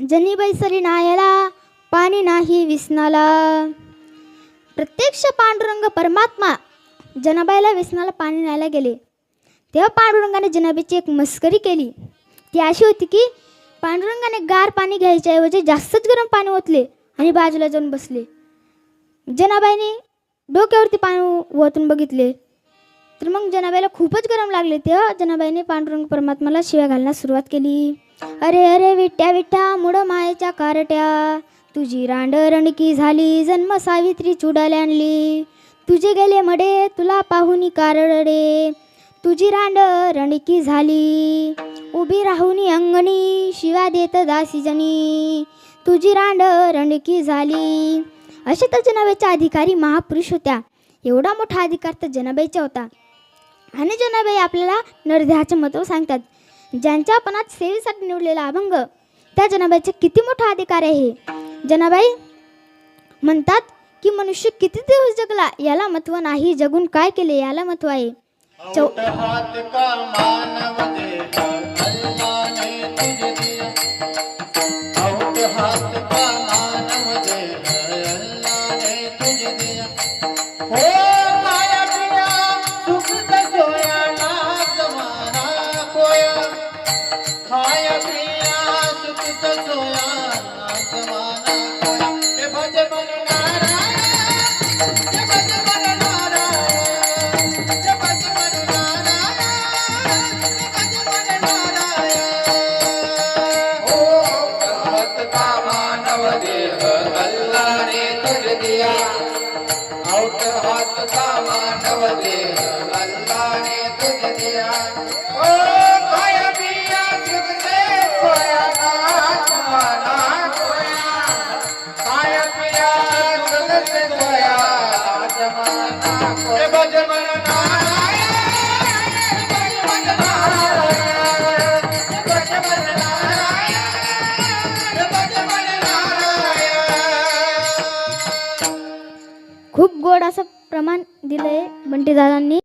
जनीबाई सरी नायला पाणी नाही विसनाला. प्रत्यक्ष पांडुरंग परमात्मा जनाबाईला विसनाला पाणी न्यायला गेले. तेव्हा पांडुरंगाने जनाबाईची एक मस्करी केली. ती अशी होती की पांडुरंगाने गार पाणी घ्यायच्याऐवजी जास्तच गरम पाणी ओतले आणि बाजूला जाऊन बसले. जनाबाईने डोक्यावरती पाणी ओतून बघितले. तर मग जनाबाईला खूपच गरम लागले. तेव्हा जनाबाईने पांडुरंग परमात्माला शिव्या घालण्यास सुरुवात केली. अरे अरे विट्या विट्या मुड मायेच्या कारट्या. तुझी रांड रणकी झाली जन्म सावित्री चुडाले आणली. तुझे गेले मडे तुला पाहुनी कारडे. तुझी रांड रणकी झाली उभी राहुनी अंगणी शिवा देत दासीजनी तुझी रांड रणकी झाली. अशा तर जनाबाईच्या अधिकारी महापुरुष होत्या. एवढा मोठा अधिकार तर जनाबाईचा होता. आणि जनाबाई आपल्याला नरदेहाचे महत्त्व सांगतात. ज्यांच्या आपणात सेवेसाठी निवडलेला अभंग त्या जनाबाईचे किती मोठा अधिकार आहे? जनाबाई म्हणतात की मनुष्य किती दिवस जगला याला महत्त्व नाही जगून काय केले याला महत्त्व आहे. चौ का अल्लाने तुझ दिया ओ खाया पिया सुख से खूप असं प्रमाण दिलं आहे बंटीदादांनी